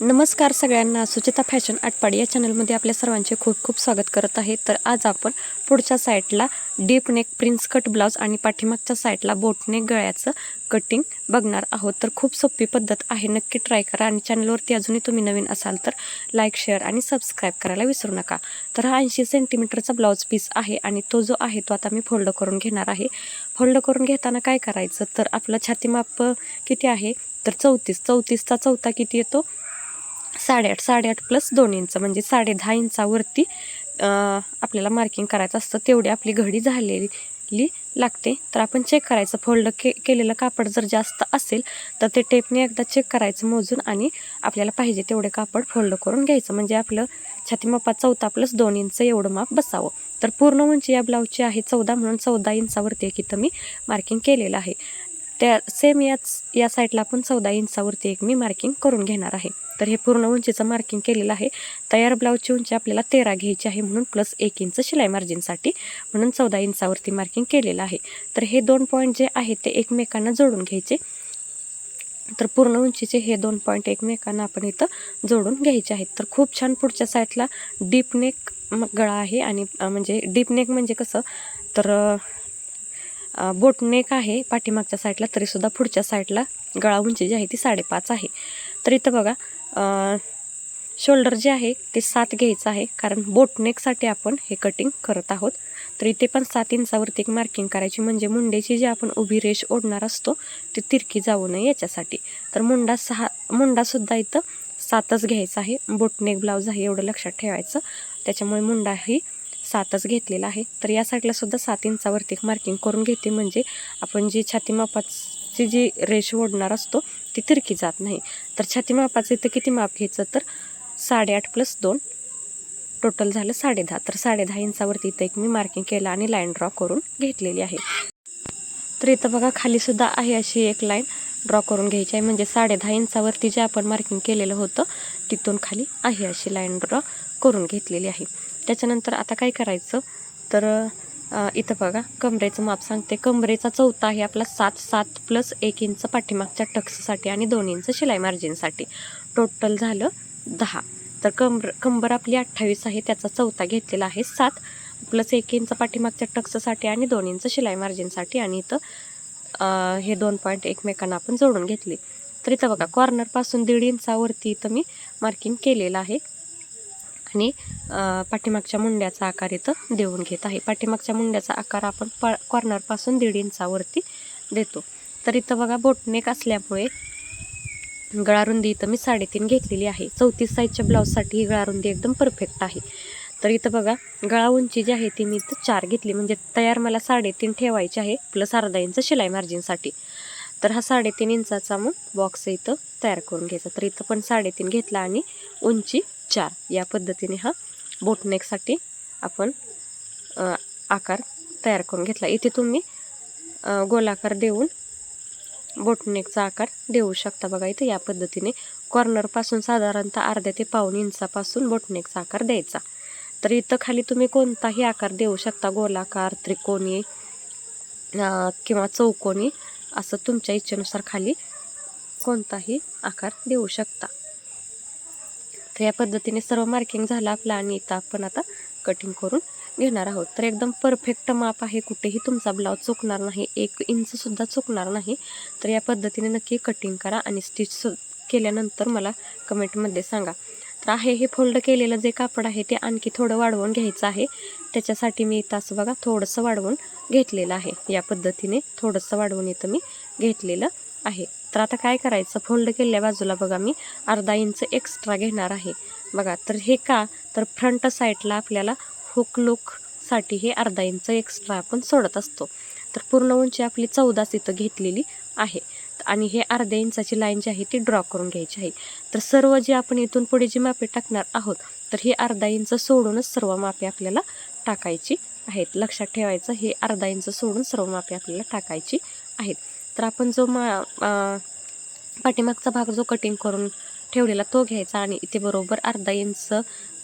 नमस्कार सगळ्यांना. सुचिता फॅशन आटपाड या चॅनलमध्ये आपल्या सर्वांचे खूप खूप स्वागत करत आहे. तर आज आपण पुढच्या साईडला deep neck prince cut blouse आणि पाठीमागच्या साईडला बोटनेक गळ्याचं कटिंग बघणार आहोत. तर खूप सोपी पद्धत आहे. नक्की ट्राय करा आणि चॅनलवरती अजूनही तुम्ही नवीन असाल तर लाईक शेअर आणि सबस्क्राईब करायला विसरू नका. तर हा ऐंशी सेंटीमीटरचा ब्लाऊज पीस आहे आणि तो जो आहे तो आता मी फोल्ड करून घेणार आहे. फोल्ड करून घेताना काय करायचं? तर आपलं छातीमाप किती आहे? तर चौतीस. चौतीसचा चौथा किती येतो? साडेआठ साडेआठ प्लस दोन इंच म्हणजे साडे दहा इंचावरती आपल्याला मार्किंग करायचं असतं. तेवढी आपली घडी झालेली लागते. तर आपण चेक करायचं. फोल्ड के केलेलं कापड जर जास्त असेल तर ते टेपने एकदा चेक करायचं मोजून आणि आपल्याला पाहिजे तेवढे कापड फोल्ड करून घ्यायचं. म्हणजे आपलं छातीमापात चौथा प्लस दोन इंच एवढं माप बसावं. तर पूर्ण उंची या ब्लाऊजची आहे चौदा म्हणून चौदा इंचावरती एक इथं मी मार्किंग केलेलं आहे. त्या सेम याच या साईडला आपण चौदा इंचावरती एक मी मार्किंग करून घेणार आहे. तर हे पूर्ण उंचीचं मार्किंग केलेलं आहे. तयार ब्लाऊजची उंची आपल्याला तेरा घ्यायची आहे म्हणून प्लस एक इंच शिलाई मार्जिनसाठी म्हणून चौदा इंचावरती मार्किंग केलेलं आहे. तर हे दोन पॉईंट जे आहेत ते एकमेकांना जोडून घ्यायचे. तर पूर्ण उंचीचे हे दोन पॉईंट एकमेकांना आपण इथं जोडून घ्यायचे आहेत. तर खूप छान पुढच्या साईडला डीप नेक गळा आहे आणि म्हणजे डीप नेक म्हणजे कसं? तर बोटनेक आहे पाठीमागच्या साईडला तरीसुद्धा पुढच्या साईडला गळा उंची जी आहे ती साडेपाच आहे. तर इथं बघा शोल्डर जे आहे ते सात घ्यायचं आहे कारण बोटनेकसाठी आपण हे कटिंग करत आहोत. तर इथे पण सात इंचावरती एक मार्किंग करायची म्हणजे मुंड्याची जी आपण उभी रेष ओढणार असतो ती तिरकी जाऊ नये याच्यासाठी. तर मुंडा सहा मुंडासुद्धा इथं सातच घ्यायचा आहे बोटनेक ब्लाऊज आहे एवढं लक्षात ठेवायचं. त्याच्यामुळे मुंडाही सातच घेतलेला आहे. तर या साईडला सुद्धा सात इंचावरती एक मार्किंग करून घेते. म्हणजे आपण जी छाती मापाची जी रेष ओढणार असतो ती तिरकी जात नाही. तर छाती मापाचं इथं किती माप घ्यायचं? तर साडेआठ प्लस दोन. टोटल झालं साडे दहा तर साडे दहा इंचावरती इथं एक मी मार्किंग केलं आणि लाईन ड्रॉ करून घेतलेली आहे. तर इथं बघा खालीसुद्धा आहे अशी एक लाईन ड्रॉ करून घ्यायची आहे. म्हणजे साडे दहा इंचावरती जे आपण मार्किंग केलेलं होतं तिथून खाली आहे अशी लाईन ड्रॉ करून घेतलेली आहे. त्याच्यानंतर आता काय करायचं? तर इथं बघा कमरेचं माप सांगते. कमरेचा चौथा आहे आपला सात सात प्लस एक इंच पाठीमागच्या टक्ससाठी आणि दोन इंच शिलाई मार्जिनसाठी टोटल झालं दहा. तर कंबर कंबर आपली अठ्ठावीस आहे त्याचा चौथा घेतलेला आहे सात प्लस एक इंच पाठीमागच्या टक्ससाठी आणि दोन इंच शिलाई मार्जिनसाठी आणि इथं हे दोन पॉईंट एकमेकांना आपण जोडून घेतले. तर इथं बघा कॉर्नरपासून दीड इंचावरती इथं मी मार्किंग केलेलं आहे. आणि पाठीमागच्या मुंड्याचा आकार इथं देऊन घेत आहे. पाठीमागच्या मुंड्याचा आकार आपण प कॉर्नरपासून दीड इंचावरती देतो. तर इथं बघा बोटनेक असल्यामुळे गळारुंदी इथं मी साडेतीन घेतलेली आहे. चौतीस साईजच्या ब्लाऊजसाठी ही गळारुंदी एकदम परफेक्ट आहे. तर इथं बघा गळा उंची जी आहे ती मी इथं चार घेतली. म्हणजे तयार मला साडेतीन ठेवायची आहे प्लस अर्धा इंच शिलाई मार्जिनसाठी तर हा साडेतीन इंचाचा मग बॉक्स इथं तयार करून घ्यायचा. तर इथं पण साडेतीन घेतला आणि उंची चार या पद्धतीने हा बोटनेकसाठी आपण आकार तयार करून घेतला. इथे तुम्ही गोलाकार देऊन बोटनेकचा आकार देऊ शकता बघा इथे. या पद्धतीने कॉर्नरपासून साधारणतः अर्ध्या ते पाऊन इंचापासून बोटनेकचा आकार द्यायचा. तर इथं खाली तुम्ही कोणताही आकार देऊ शकता. गोलाकार त्रिकोणी किंवा चौकोनी असं तुमच्या इच्छेनुसार खाली कोणताही आकार देऊ शकता. तर या पद्धतीने सर्व मार्किंग झालं आपलं आणि इथं आपण आता कटिंग करून घेणार आहोत. तर एकदम परफेक्ट माप आहे. कुठेही तुमचा ब्लाऊज चुकणार नाही. एक इंचसुद्धा चुकणार नाही. तर या पद्धतीने नक्की कटिंग करा आणि स्टिच सु केल्यानंतर मला कमेंटमध्ये सांगा. तर आहे हे फोल्ड केलेलं जे कापड आहे ते आणखी थोडं वाढवून घ्यायचं आहे. त्याच्यासाठी मी इथं असं बघा थोडंसं वाढवून घेतलेलं आहे. या पद्धतीने थोडंसं वाढवून इथं मी घेतलेलं आहे. तर आता काय करायचं? फोल्ड केलेल्या बाजूला बघा मी अर्धा इंच एक्स्ट्रा घेणार आहे. बघा तर हे का? तर फ्रंट साईडला आपल्याला हुक लुकसाठी हे अर्धा इंच एक्स्ट्रा आपण सोडत असतो. तर पूर्ण उंची आपली चौदाच इथं घेतलेली आहे. आणि हे अर्ध्या इंचाची लाईन जी आहे ती ड्रॉ करून घ्यायची आहे. तर सर्व जे आपण इथून पुढे जी मापे टाकणार आहोत तर हे अर्धा इंच सोडूनच सर्व मापे आपल्याला टाकायची आहेत. लक्षात ठेवायचं हे अर्धा इंच सोडून सर्व मापे आपल्याला टाकायची आहेत. तर आपण जो मा पाठीमागचा भाग जो कटिंग करून ठेवलेला तो घ्यायचा आणि इथे बरोबर अर्धा इंच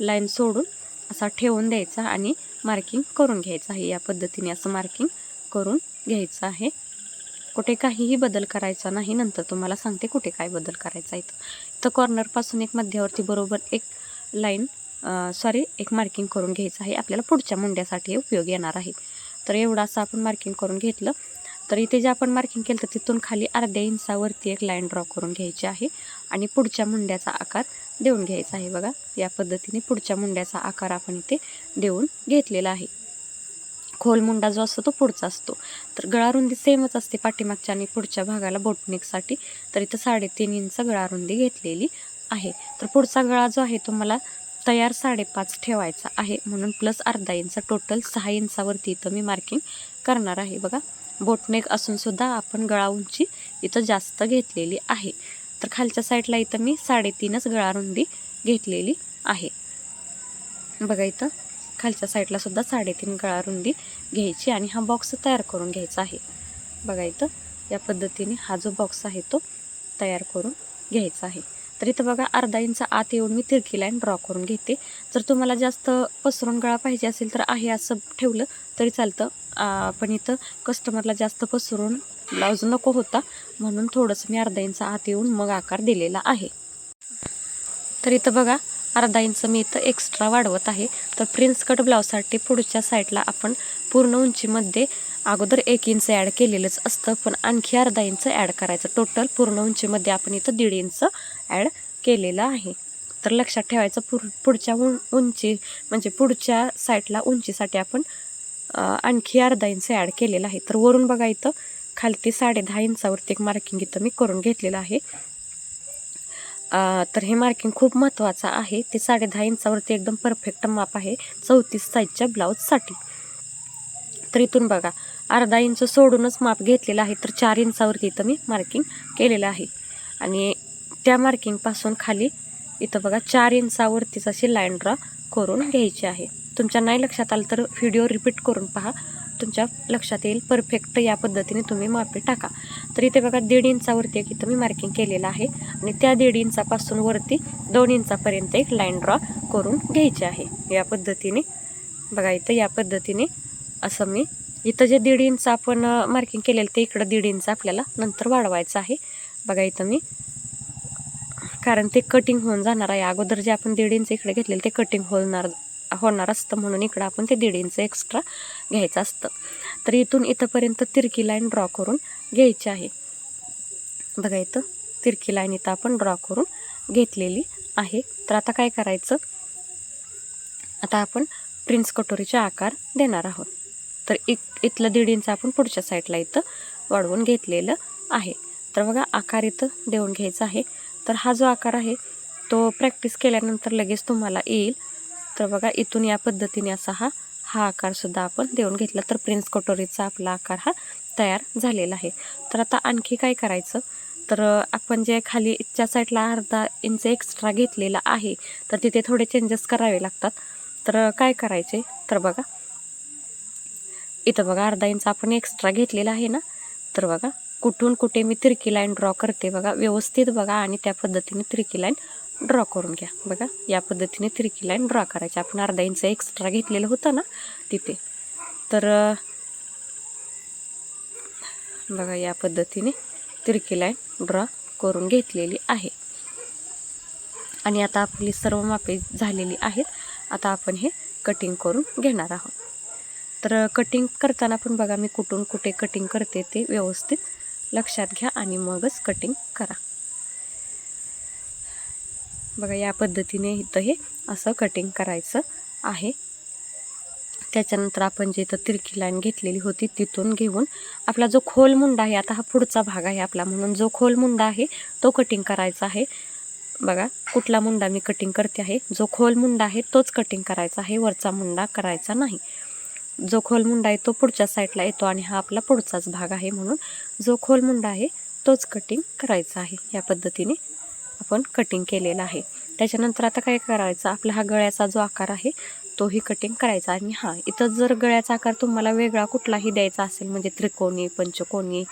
लाईन सोडून असा ठेवून द्यायचा आणि मार्किंग करून घ्यायचं आहे. या पद्धतीने असं मार्किंग करून घ्यायचं आहे. कुठे काहीही बदल करायचा नाही. नंतर तुम्हाला सांगते कुठे काय बदल करायचा आहे तर इथं कॉर्नरपासून एक मध्यावरती बरोबर एक लाईन सॉरी एक मार्किंग करून घ्यायचं आहे. आपल्याला पुढच्या मुंड्यासाठी उपयोग येणार आहे. तर एवढं असं आपण मार्किंग करून घेतलं. तर इथे जे आपण मार्किंग केलं तर तिथून खाली अर्ध्या इंचावरती एक लाईन ड्रॉ करून घ्यायची आहे आणि पुढच्या मुंड्याचा आकार देऊन घ्यायचा आहे बघा. या पद्धतीने पुढच्या मुंड्याचा आकार आपण इथे देऊन घेतलेला आहे. खोल मुंडा जो असतो तो पुढचा असतो. तर गळारुंदी सेमच असते पाठीमागच्या आणि पुढच्या भागाला बोटनिकसाठी तर इथं साडेतीन इंच गळारुंदी घेतलेली आहे. तर पुढचा गळा जो आहे तो मला तयार साडेपाच ठेवायचा आहे. म्हणून प्लस अर्धा इंच टोटल सहा इंचावरती इथं मी मार्किंग करणार आहे बघा. बोटनेक असूनसुद्धा आपण गळा उंची इथं जास्त घेतलेली आहे. तर खालच्या साईडला इथं मी साडेतीनच गळारुंदी घेतलेली आहे. बघा इथं खालच्या साईडला सुद्धा साडेतीन गळारुंदी घ्यायची आणि हा बॉक्स तयार करून घ्यायचा आहे. बघा इथं या पद्धतीने हा जो बॉक्स आहे तो तयार करून घ्यायचा आहे. तर इथं बघा अर्धा इंच आत येऊन मी तिरकी लाईन ड्रॉ करून घेते. जर तुम्हाला जास्त पसरून गळा पाहिजे असेल तर आहे असं ठेवलं तरी चालतं. पण इथं कस्टमरला जास्त पसरून ब्लाऊज नको होता. म्हणून थोडंसं मी अर्धा इंच आत येऊन मग आकार दिलेला आहे. तर इथं बघा अर्धा इंच मी इथं एक्स्ट्रा वाढवत आहे. तर प्रिन्स कट ब्लाऊजसाठी पुढच्या साईडला आपण पूर्ण उंचीमध्ये अगोदर एक इंच ॲड केलेलंच असतं. पण आणखी अर्धा इंच ॲड करायचं. टोटल पूर्ण उंचीमध्ये आपण इथं दीड इंच ॲड केलेलं आहे. तर लक्षात ठेवायचं पुर पुढच्या उं उंची म्हणजे पुढच्या साईडला उंचीसाठी आपण आणखी अर्धा इंच ॲड केलेलं आहे. तर वरून बघा इथं खालती साडे दहा इंचावरती एक मार्किंग इथं मी करून घेतलेलं आहे. तर हे मार्किंग खूप महत्त्वाचं आहे. ते साडे दहा इंचावरती एकदम परफेक्ट माप आहे. चौतीस साईजच्या ब्लाऊजसाठी तर इथून बघा अर्धा इंच सोडूनच माप घेतलेलं आहे. तर चार इंचावरती इथं मी मार्किंग केलेलं आहे. आणि त्या मार्किंगपासून खाली इथं बघा चार इंचावरतीच अशी लाईन ड्रॉ करून घ्यायची आहे. तुमच्या नाही लक्षात आलं तर व्हिडिओ रिपीट करून पहा. तुमच्या लक्षात येईल. परफेक्ट या पद्धतीने तुम्ही मापे टाका. तर इथे बघा दीड इंचावरती एक इथं मी मार्किंग केलेलं आहे. आणि त्या दीड इंचापासून वरती दोन इंचापर्यंत एक लाईन ड्रॉ करून घ्यायची आहे. या पद्धतीने बघा इथं या पद्धतीने असं मी इथं जे दीड इंच आपण मार्किंग केलेलं ते इकडं दीड इंच आपल्याला नंतर वाढवायचं आहे. बघा इथं मी कारण ते कटिंग होऊन जाणार आहे. अगोदर जे आपण दीड इंच इकडे घेतलेलं ते कटिंग होणार होणार असतं म्हणून इकडं आपण ते दीड इंच एक्स्ट्रा घ्यायचं असतं. तर इथून इथंपर्यंत तिरकी लाईन ड्रॉ करून घ्यायची आहे. बघा इथं तिरकी लाईन इथं आपण ड्रॉ करून घेतलेली आहे. तर आता काय करायचं? आता आपण प्रिन्स कटोरीचे आकार देणार आहोत. तर इत इथलं दीड इंच आपण पुढच्या साईडला इथं वाढवून घेतलेलं आहे. तर बघा आकार इथं देऊन घ्यायचा आहे. तर हा जो आकार आहे तो प्रॅक्टिस केल्यानंतर लगेच तुम्हाला येईल. तर बघा इथून या पद्धतीने असा हा हा आकारसुद्धा आपण देऊन घेतला. तर प्रिन्स कटोरीचा आपला आकार हा तयार झालेला आहे. तर आता आणखी काय करायचं? तर आपण जे खाली इथच्या साईडला अर्धा इंच एक्स्ट्रा घेतलेला आहे तर तिथे थोडे चेंजेस करावे लागतात. तर काय करायचे? तर बघा इथं बघा अर्धा इंच आपण एक्स्ट्रा घेतलेला आहे ना? तर बघा कुठून कुठे मी तिरकी लाईन ड्रॉ करते बघा व्यवस्थित बघा आणि त्या पद्धतीने तिरकी लाईन ड्रॉ करून घ्या. बघा या पद्धतीने तिरकी लाईन ड्रॉ करायची. आपण अर्धा इंच एक्स्ट्रा घेतलेलं होतं ना तिथे. तर बघा या पद्धतीने तिरकी लाईन ड्रॉ करून घेतलेली आहे. आणि आता आपली सर्व मापे झालेली आहेत. आता आपण हे कटिंग करून घेणार आहोत. तर कटिंग करताना पण बघा मी कुठून कुठे कटिंग करते ते व्यवस्थित लक्षात घ्या आणि मगच कटिंग करा. बघा या पद्धतीने इथं हे असं कटिंग करायचं आहे. त्याच्यानंतर आपण जे इथं तिरकी लाईन घेतलेली होती तिथून घेऊन आपला जो खोल मुंडा आहे आता हा पुढचा भाग आहे आपला. म्हणून जो खोल मुंडा आहे तो कटिंग करायचा आहे. बघा कुठला मुंडा मी कटिंग करते आहे? जो खोल मुंडा आहे तोच कटिंग करायचा आहे. वरचा मुंडा करायचा नाही. जो खोल मुंडा आहे तो पुढच्या साईडला येतो आणि हा आपला पुढचाच भाग आहे. म्हणून जो खोल मुंडा आहे तोच कटिंग करायचा आहे. या पद्धतीने आपण कटिंग केलेला आहे. त्याच्यानंतर आता काय करायचं? आपला हा गळ्याचा जो आकार आहे तोही कटिंग करायचा. आणि हां इथं जर गळ्याचा आकार तुम्हाला वेगळा कुठलाही द्यायचा असेल म्हणजे त्रिकोणी पंचकोणी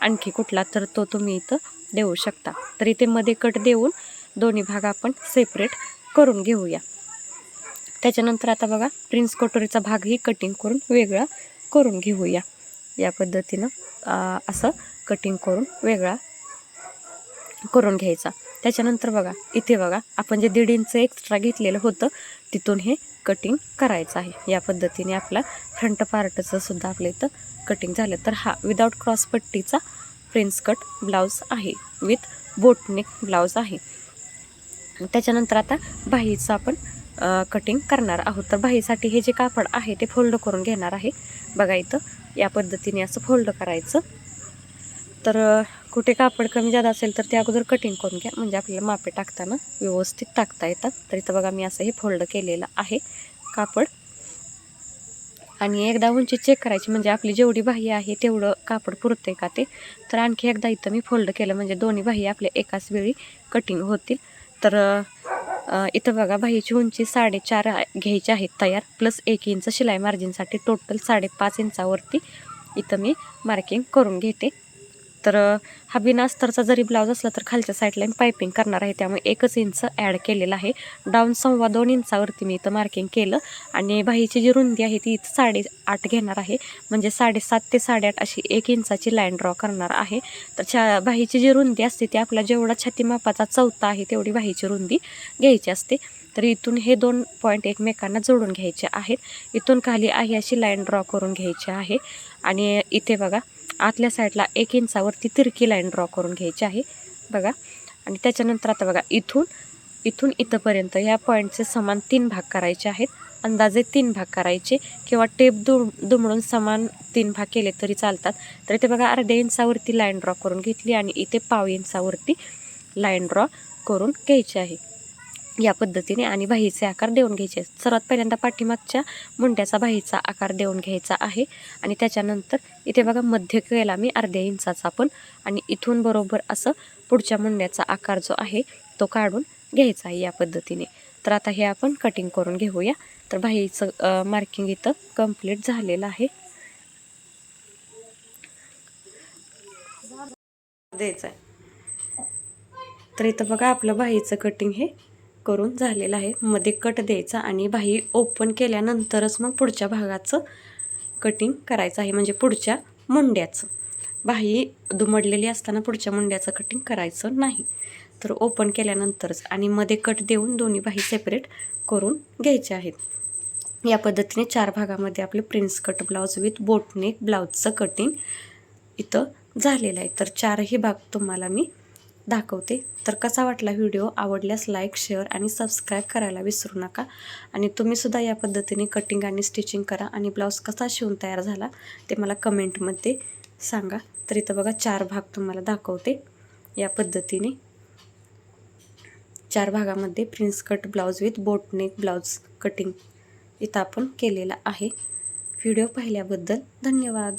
आणखी कुठला तर तो तुम्ही इथं देऊ शकता. तर इथे मध्ये कट देऊन दोन्ही भाग आपण सेपरेट करून घेऊया. त्याच्यानंतर आता बघा प्रिन्स कटोरीचा भागही कटिंग करून वेगळा करून घेऊया. या पद्धतीनं असं कटिंग करून वेगळा करून घ्यायचा. त्याच्यानंतर बघा इथे बघा आपण जे दीड इंच एक्स्ट्रा घेतलेलं होतं तिथून हे कटिंग करायचं आहे. या पद्धतीने आपला फ्रंट पार्टचं सुद्धा आपल्या इथं कटिंग झालं. तर हा विदाऊट क्रॉस पट्टीचा प्रिन्स कट ब्लाऊज आहे. विथ बोटनेक ब्लाऊज आहे. त्याच्यानंतर आता बाहीचं आपण कटिंग करणार आहोत. तर बाहीसाठी हे जे कापड आहे ते फोल्ड करून घेणार आहे. बघा इथं या पद्धतीने असं फोल्ड करायचं. तर कुठे कापड कमी जादा असेल तर ते अगोदर कटिंग करून घ्या. म्हणजे आपल्याला मापे टाकताना व्यवस्थित टाकता येतात. तर इथं बघा मी असं हे फोल्ड केलेलं आहे कापड. आणि एकदा उंची चेक करायची म्हणजे आपली जेवढी बाही आहे तेवढं कापड पुरते का ते? तर आणखी एकदा इथं मी फोल्ड केलं म्हणजे दोन्ही बाही आपल्या एकाच वेळी कटिंग होतील. तर इथं बघा बाहीची उंची साडेचार घ्यायची आहेत तयार. प्लस एक इंच शिलाई मार्जिनसाठी टोटल साडेपाच इंचावरती इथं मी मार्किंग करून घेते. तर हा बिना अस्तरचा जरी ब्लाऊज असला तर खालच्या साईडला मी पायपिंग करणार आहे. त्यामुळे एकच इंच ॲड केलेलं आहे. डाऊन सव्वा दोन इंचावरती मी इथं मार्किंग केलं. आणि बाहीची जी रुंदी आहे ती इथं साडे आठ घेणार आहे. म्हणजे साडेसात ते साडेआठ अशी एक इंचाची लाईन ड्रॉ करणार आहे. तर छा बाहीची जी रुंदी असते ती आपला जेवढा छतीमापाचा चौथा आहे तेवढी बाहीची रुंदी घ्यायची असते. तर इथून हे दोन पॉईंट एकमेकांना जोडून घ्यायचे आहेत. इथून खाली आहे अशी लाईन ड्रॉ करून घ्यायची आहे. आणि इथे बघा आतल्या साईडला एक इंचावरती तिरकी लाईन ड्रॉ करून घ्यायची आहे. बघा. आणि त्याच्यानंतर आता बघा इथून इथून इथंपर्यंत या पॉईंटचे समान तीन भाग करायचे आहेत. अंदाजे तीन भाग करायचे किंवा टेप दुम दुमडून समान तीन भाग केले तरी चालतात. तर इथे बघा अर्ध्या इंचावरती लाईन ड्रॉ करून घेतली आणि इथे पाव इंचावरती लाईन ड्रॉ करून घ्यायची आहे. या पद्धतीने आणि बाहीचे आकार देऊन घ्यायचे. सर्वात पहिल्यांदा पाठीमागच्या मुंड्याचा बाहीचा आकार देऊन घ्यायचा आहे. आणि त्याच्यानंतर इथे बघा मध्य केला मी अर्ध्या इंचाचा पण. आणि इथून बरोबर असं पुढच्या मुंड्याचा आकार जो आहे तो काढून घ्यायचा आहे या पद्धतीने. तर आता हे आपण कटिंग करून घेऊया. तर बाहीचं मार्किंग इथं कंप्लीट झालेलं आहे. द्यायचं आहे तर इथं बघा आपलं बाहीचं कटिंग हे करून झालेलं आहे. मध्ये कट द्यायचा आणि बाही ओपन केल्यानंतरच मग पुढच्या भागाचं कटिंग करायचं आहे. म्हणजे पुढच्या मुंड्याचं. बाही दुमडलेली असताना पुढच्या मुंड्याचं कटिंग करायचं नाही. तर ओपन केल्यानंतरच आणि मध्ये कट देऊन दोन्ही बाही सेपरेट करून घ्यायचे आहेत. या पद्धतीने चार भागामध्ये आपले prince cut blouse with boatneck ब्लाऊजचं cutting इथं झालेलं आहे. तर चारही भाग तुम्हाला मी दाखवते. तर कसा वाटला व्हिडिओ? आवडल्यास लाईक शेअर आणि सबस्क्राईब करायला विसरू नका. आणि तुम्हीसुद्धा या पद्धतीने कटिंग आणि स्टिचिंग करा. आणि ब्लाऊज कसा शिवून तयार झाला ते मला कमेंटमध्ये सांगा. तर इथं बघा चार भाग तुम्हाला दाखवते. या पद्धतीने चार भागामध्ये prince cut blouse with boatneck blouse cutting इथं आपण केलेला आहे. व्हिडिओ पाहिल्याबद्दल धन्यवाद.